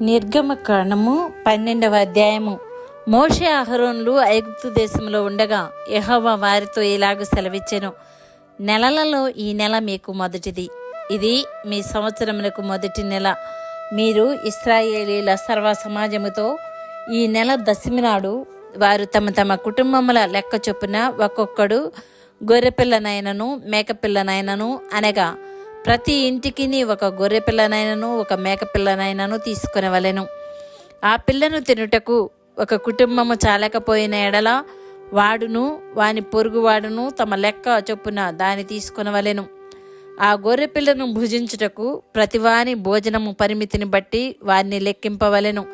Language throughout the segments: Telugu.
నిర్గమకాండము పన్నెండవ అధ్యాయము. మోషే అహరోన్లు ఐగుప్తు దేశంలో ఉండగా యెహోవా వారితో ఇలాగ సెలవిచ్చెను. నెలలలో ఈ నెల మీకు మొదటిది. ఇది మీ సంవత్సరములకు మొదటి నెల. మీరు ఇస్రాయేలీల సర్వ సమాజముతో ఈ నెల దశమి నాడు వారు తమ తమ కుటుంబముల లెక్క చొప్పున ఒక్కొక్కడు గొర్రెపిల్లనైనను మేకపిల్లనైనను అనగా ప్రతి ఇంటికి ఒక గొర్రె పిల్లనైనను ఒక మేక పిల్లనైనను తీసుకునవలెను. ఆ పిల్లను తినుటకు ఒక కుటుంబము చాలకపోయిన ఎడల వాడును వాని పొరుగువాడును తమ లెక్క చొప్పున దాన్ని తీసుకునవలెను. ఆ గొర్రె పిల్లను భుజించుటకు ప్రతివాని భోజనము పరిమితిని బట్టి వారిని లెక్కింపవలెను.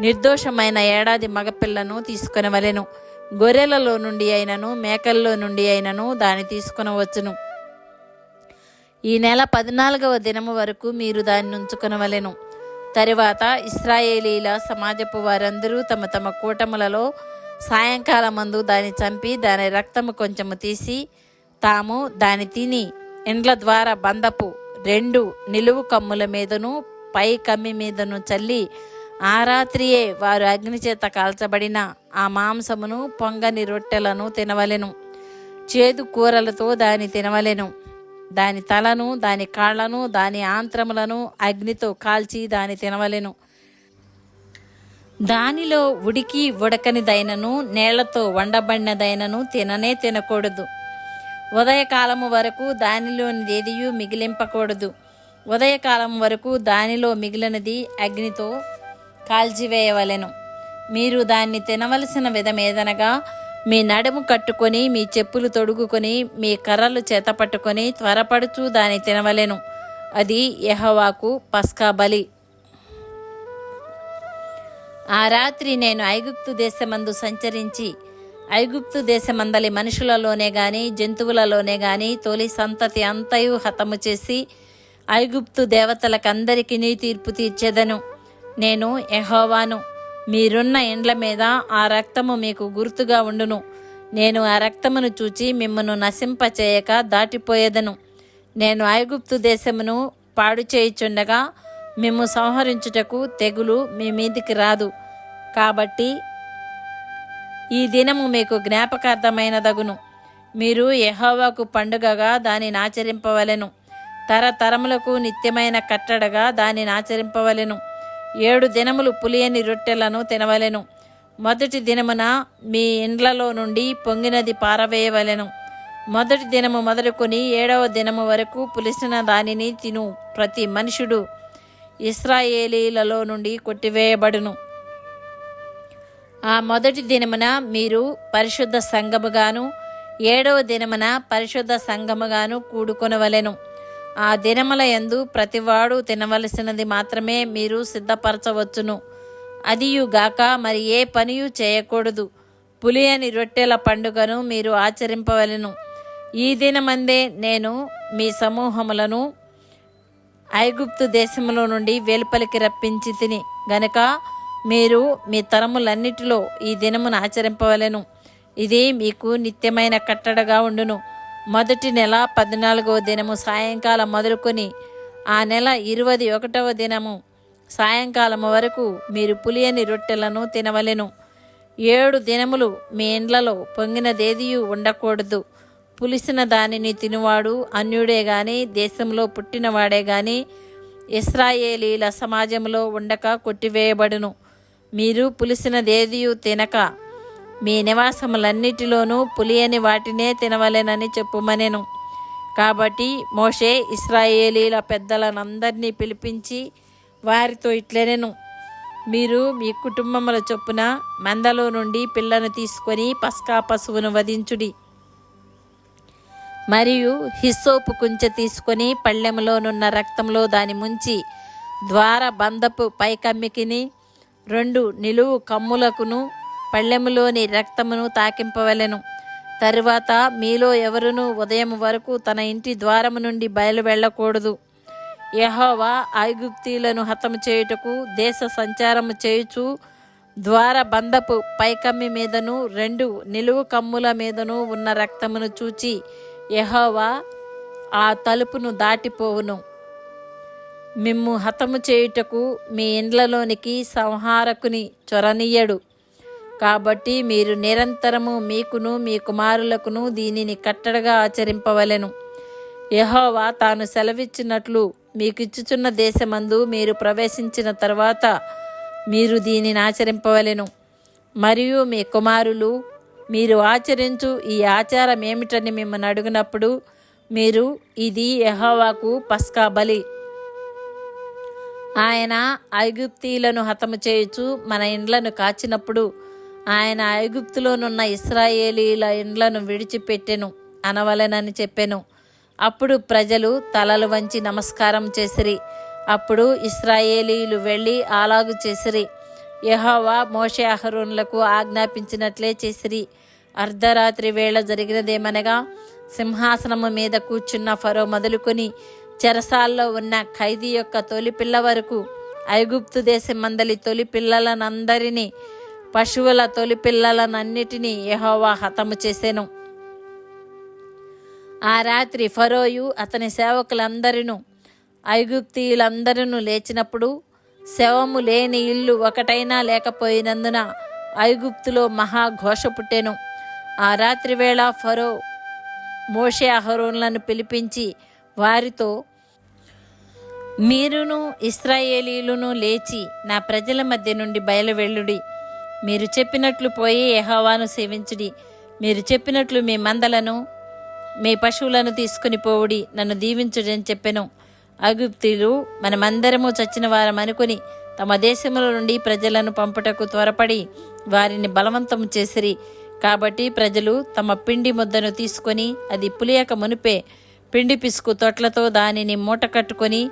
నిర్దోషమైన ఏడాది మగపిల్లను తీసుకునవలెను. గొర్రెలలో నుండి అయినను మేకల్లో నుండి అయినను దాన్ని తీసుకునవచ్చును. ఈ నెల పద్నాలుగవ దినము వరకు మీరు దాన్ని ఉంచుకొనవలెను. తరువాత ఇస్రాయేలీల సమాజపు వారందరూ తమ తమ కూటములలో సాయంకాలమందు దాన్ని చంపి దాని రక్తము కొంచెము తీసి తాము దాని తిని ఇండ్ల ద్వారా బందపు రెండు నిలువు కమ్ముల మీదను పై కమ్మి మీదను చల్లి ఆ రాత్రియే వారు అగ్ని చేత కాల్చబడిన ఆ మాంసమును పొంగని రొట్టెలను తినవలెను. చేదు కూరలతో దాని తినవలెను. దాని తలను దాని కాళ్ళను దాని ఆంత్రములను అగ్నితో కాల్చి దాని తినవలెను. దానిలో ఉడికి ఉడకనిదైనను నేళ్ళతో వండబడినదైనను తిననే తినకూడదు. ఉదయకాలము వరకు దానిలోని ఏదియు మిగిలింపకూడదు. ఉదయకాలం వరకు దానిలో మిగిలినది అగ్నితో కాల్చివేయవలెను. మీరు దాన్ని తినవలసిన విధమేదనగా మీ నడుము కట్టుకొని మీ చెప్పులు తొడుగుకొని మీ కర్రలు చేత పట్టుకొని త్వరపడుచూ దాన్ని తినవలెను. అది యహవాకు పస్కా బలి. ఆ రాత్రి నేను ఐగుప్తు దేశమందు సంచరించి ఐగుప్తు దేశమందలి మనుషులలోనే గాని జంతువులలోనే గాని తొలి సంతతి అంతయు హతము చేసి ఐగుప్తు దేవతలకందరికీ తీర్పు తీర్చెదను. నేను ఎహోవాను మీరున్న ఇండ్ల మీద ఆ రక్తము మీకు గుర్తుగా ఉండును. నేను ఆ రక్తమును చూచి మిమ్మను నశింపచేయక దాటిపోయేదను. నేను ఐగుప్తు దేశమును పాడు చేయుచుండగా మిమ్ము సంహరించుటకు తెగులు మీ మీదికి రాదు. కాబట్టి ఈ దినము మీకు జ్ఞాపకార్థమైనదగును. మీరు యహోవాకు పండుగగా దానిని ఆచరింపవలెను. తరతరములకు నిత్యమైన కట్టడగా దానిని ఆచరింపవలెను. ఏడు దినములు పులియని రొట్టెలను తినవలెను. మొదటి దినమున మీ ఇండ్లలో నుండి పొంగినది పారవేయవలెను. మొదటి దినము మొదలుకొని ఏడవ దినము వరకు పులిసిన దానిని తిను ప్రతి మనుషుడు. ఇస్రాయేలీలలో నుండి కొట్టివేయబడును. ఆ మొదటి దినమున మీరు పరిశుద్ధ సంఘముగాను ఏడవ దినమున పరిశుద్ధ సంఘముగాను కూడుకొనవలెను. ఆ దినముల యందు ప్రతివాడు తినవలసినది మాత్రమే మీరు సిద్ధపరచవచ్చును. అదియుగాక మరి ఏ పనియు చేయకూడదు. పులియని రొట్టెల పండుగను మీరు ఆచరింపవలెను. ఈ దినమందే నేను మీ సమూహములను ఐగుప్తు దేశములో నుండి వెలుపలికి రప్పించి తిని గనక మీరు మీ తరములన్నిటిలో ఈ దినమును ఆచరింపవలను. ఇది మీకు నిత్యమైన కట్టడగా ఉండును. మొదటి నెల పద్నాలుగవ దినము సాయంకాలం మొదలుకొని ఆ నెల ఇరవై ఒకటవ దినము సాయంకాలము వరకు మీరు పులియని రొట్టెలను తినవలెను. ఏడు దినములు మీ ఇండ్లలో పొంగినదేదియు ఉండకూడదు. పులిసిన దానిని తినువాడు అన్యుడే గాని దేశంలో పుట్టినవాడే గాని ఇస్రాయేలీల సమాజంలో ఉండక కొట్టివేయబడును. మీరు పులిసినదేదియు తినక మీ నివాసములన్నిటిలోనూ పులియని వాటినే తినవలెనని చెప్పుమనెను. కాబట్టి మోషే ఇస్రాయేలీల పెద్దలనందరినీ పిలిపించి వారితో ఇట్లనెను. మీరు మీ కుటుంబముల చొప్పున మందలో నుండి పిల్లను తీసుకొని పస్కా పశువును వధించుడి. మరియు హిస్సోపు కుంచె తీసుకొని పళ్ళెములోనున్న రక్తంలో దాని ముంచి ద్వార బంధపు పైకమ్మికిని రెండు నిలువు కమ్ములకును పళ్ళెములోని రక్తమును తాకింపవలెను. తరువాత మీలో ఎవరునూ ఉదయం వరకు తన ఇంటి ద్వారము నుండి బయలు వెళ్ళకూడదు. యహోవా ఐగుప్తీలను హతము చేయుటకు దేశ సంచారము చేయుచు ద్వార బంధపు పైకమ్మి మీదను రెండు నిలువు కమ్ముల మీదను ఉన్న రక్తమును చూచి యహోవా ఆ తలుపును దాటిపోవును. మిమ్ము హతము చేయుటకు మీ ఇండ్లలోనికి సంహారకుని చొరనీయడు కాబట్టి మీరు నిరంతరము మీకును మీ కుమారులకును దీనిని కట్టడగా ఆచరింపవలెను. యహోవా తాను సెలవిచ్చినట్లు మీకిచ్చుచున్న దేశమందు మీరు ప్రవేశించిన తర్వాత మీరు దీనిని ఆచరింపవలెను. మరియు మీ కుమారులు మీరు ఆచరించు ఈ ఆచారం ఏమిటని మిమ్మల్ని అడిగినప్పుడు మీరు ఇది యహోవాకు పస్కా బలి. ఆయన ఐగుప్తీలను హతము చేయుచు మన ఇండ్లను కాచినప్పుడు ఆయన ఐగుప్తులోనున్న ఇస్రాయేలీల ఇండ్లను విడిచిపెట్టెను అనవలెనని చెప్పెను. అప్పుడు ప్రజలు తలలు వంచి నమస్కారం చేసిరి. అప్పుడు ఇస్రాయేలీలు వెళ్ళి అలాగు చేసిరి. యెహోవా మోషే అహరున్లకు ఆజ్ఞాపించినట్లే చేసిరి. అర్ధరాత్రి వేళ జరిగినదేమనగా సింహాసనము మీద కూర్చున్న ఫరో మొదలుకొని చెరసాల్లో ఉన్న ఖైదీ యొక్క తొలి పిల్ల వరకు ఐగుప్తు దేశం మందలి తొలి పిల్లలనందరినీ పశువుల తొలి పిల్లలనన్నిటినీ యహోవా హతము చేసెను. ఆ రాత్రి ఫరోయు అతని సేవకులందరినూ ఐగుప్తీయులందరూ లేచినప్పుడు శవము లేని ఇల్లు ఒకటైనా లేకపోయినందున ఐగుప్తులో మహాఘోష పుట్టెను. ఆ రాత్రి వేళ ఫరో మోషే అహరోన్లను పిలిపించి వారితో మీరును ఇస్రాయేలీలును లేచి నా ప్రజల మధ్య నుండి బయలువెళ్ళుడి. మీరు చెప్పినట్లు పోయి యెహోవాను సేవించుడి. మీరు చెప్పినట్లు మీ మందలను మీ పశువులను తీసుకుని పోవుడి నన్ను దీవించుడి అని చెప్పెను. అగుప్తులు మనమందరము చచ్చిన వారం అనుకుని తమ దేశముల నుండి ప్రజలను పంపుటకు త్వరపడి వారిని బలవంతం చేసిరి. కాబట్టి ప్రజలు తమ పిండి ముద్దను తీసుకొని అది పులియక మునిపే పిండి పిసుకు తొట్లతో దానిని మూట కట్టుకొని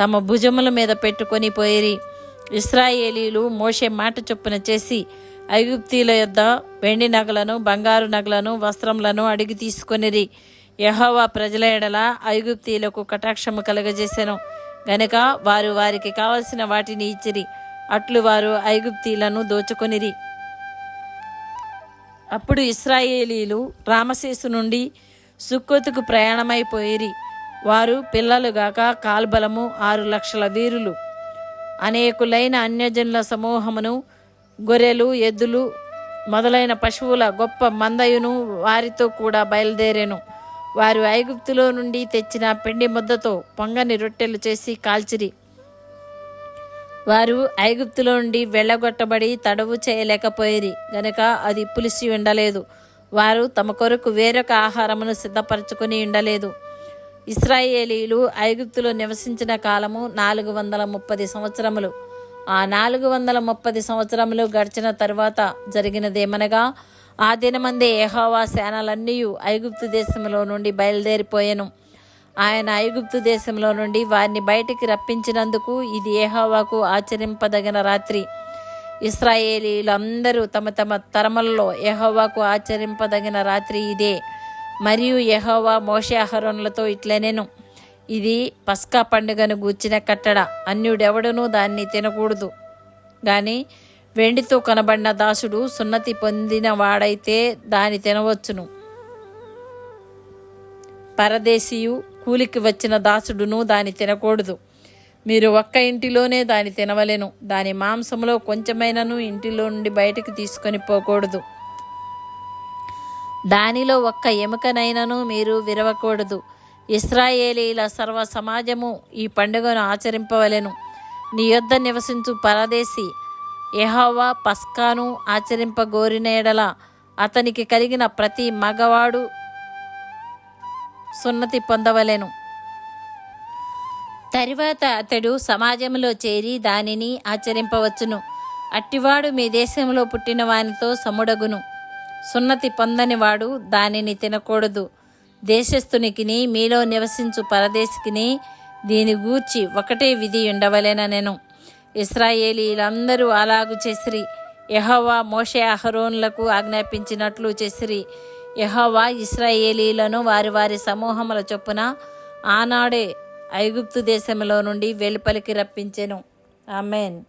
తమ భుజముల మీద పెట్టుకొని పోయిరి. ఇస్రాయేలీలు మోషే మాట చొప్పున చేసి ఐగుప్తీల యొద్ద వెండి నగలను బంగారు నగలను వస్త్రములను అడిగి తీసుకొనిరి. యహోవా ప్రజల ఎడల ఐగుప్తీలకు కటాక్షము కలగజేశాను గనక వారు వారికి కావలసిన వాటిని ఇచ్చిరి. అట్లు వారు ఐగుప్తీలను దోచుకొనిరి. అప్పుడు ఇస్రాయేలీలు రామశేసు నుండి సుక్కోతుకు ప్రయాణమైపోయిరి. వారు పిల్లలుగాక కాల్బలము ఆరు లక్షల వీరులు. అనేకులైన అన్యజనుల సమూహమును గొర్రెలు ఎద్దులు మొదలైన పశువుల గొప్ప మందయును వారితో కూడా బయలుదేరాను. వారు ఐగుప్తులో నుండి తెచ్చిన పిండి ముద్దతో పొంగని రొట్టెలు చేసి కాల్చిరి. వారు ఐగుప్తులో నుండి వెళ్ళగొట్టబడి తడవు చేయలేకపోయిరి. గనుక అది పులిసి ఉండలేదు. వారు తమ కొరకు వేరొక ఆహారమును సిద్ధపరచుకొని ఉండలేదు. ఇస్రాయేలీలు ఐగుప్తులో నివసించిన కాలము నాలుగు వందల ముప్పది సంవత్సరములు. ఆ నాలుగు వందల ముప్పది సంవత్సరములు గడిచిన తరువాత జరిగినదేమనగా ఆ దినమందే ఏహోవా సేనలన్నీ ఐగుప్తు దేశంలో నుండి బయలుదేరిపోయాను. ఆయన ఐగుప్తు దేశంలో నుండి వారిని బయటికి రప్పించినందుకు ఇది ఏహోవాకు ఆచరింపదగిన రాత్రి. ఇస్రాయేలీలందరూ తమ తమ తరములలో ఏహోవాకు ఆచరింపదగిన రాత్రి ఇదే. మరియు యహోవా మోషే అహరోనులతో ఇట్లనేను. ఇది పస్కా పండుగను గూర్చిన కట్టడ. అన్యుడెవడనూ దాన్ని తినకూడదు. కానీ వెండితో కనబడిన దాసుడు సున్నతి పొందిన వాడైతే దాని తినవచ్చును. పరదేశీయు కూలికి వచ్చిన దాసుడును దాని తినకూడదు. మీరు ఒక్క ఇంటిలోనే దాని తినవలెను. దాని మాంసంలో కొంచెమైనను ఇంటిలో నుండి బయటకు తీసుకొని పోకూడదు. దానిలో ఒక్క ఎముకనైనను మీరు విరవకూడదు. ఇస్రాయేలీల సర్వ సమాజము ఈ పండుగను ఆచరింపవలెను. నీ యొద్ద నివసించు పరదేశి ఎహోవా పస్కాను ఆచరింపగోరినేడల అతనికి కలిగిన ప్రతి మగవాడు సున్నతి పొందవలెను. తరువాత అతడు సమాజంలో చేరి దానిని ఆచరింపవచ్చును. అట్టివాడు మీ దేశంలో పుట్టిన వానితో సముడగును. సున్నతి పొందనివాడు దానిని తినకూడదు. దేశస్థునికిని మీలో నివసించు పరదేశికిని దీని గూర్చి ఒకటే విధి ఉండవలేన నేను ఇస్రాయేలీలందరూ అలాగు చేసిరి. యహోవా మోషే అహరోన్లకు ఆజ్ఞాపించినట్లు చేసిరి. యహోవా ఇస్రాయేలీలను వారి వారి సమూహముల చొప్పున ఆనాడే ఐగుప్తు దేశంలో నుండి వెలుపలికి రప్పించెను. ఆమెన్.